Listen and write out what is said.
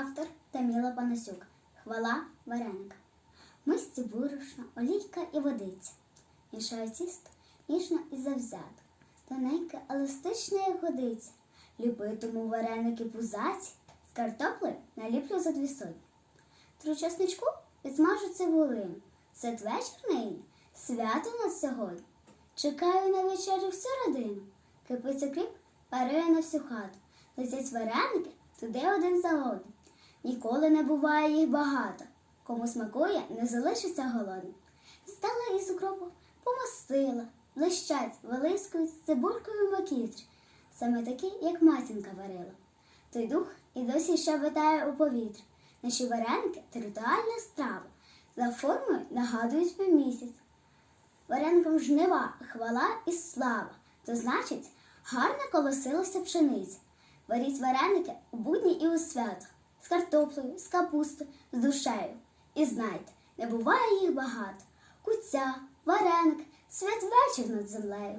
Автор Таміла Панасюк. Хвала вареника. Мисці борошна, олійка і водиця. Мішаю тісто ніжно і завзято. Тоненьке, еластичне, як годиться. Любитиму вареники пузаті, з картоплею наліплю за дві сотні. Тру часничку підсмажу цибулину. Святвечір нині, свято на сьогодні. Чекаю на вечерю всю родину. Кипиться кріп, парує на всю хату. Летять вареники туди один за одним. Ніколи не буває їх багато. Кому смакує, не залишиться голодним. Стала із укропу, помастила, блищать, вилискують з цибулькою макітрі, саме такі, як матінка варила. Той дух і досі ще витає у повітрі. Наші вареники територіальна страва. За формою нагадують півмісяць. Вареникам жнива, хвала і слава. То значить, гарно колосилася пшениця. Варіть вареники у будні і у свято, картоплею, з капустою, з душею. І знайте, не буває їх багато. Куця, вареник, святвечір над землею.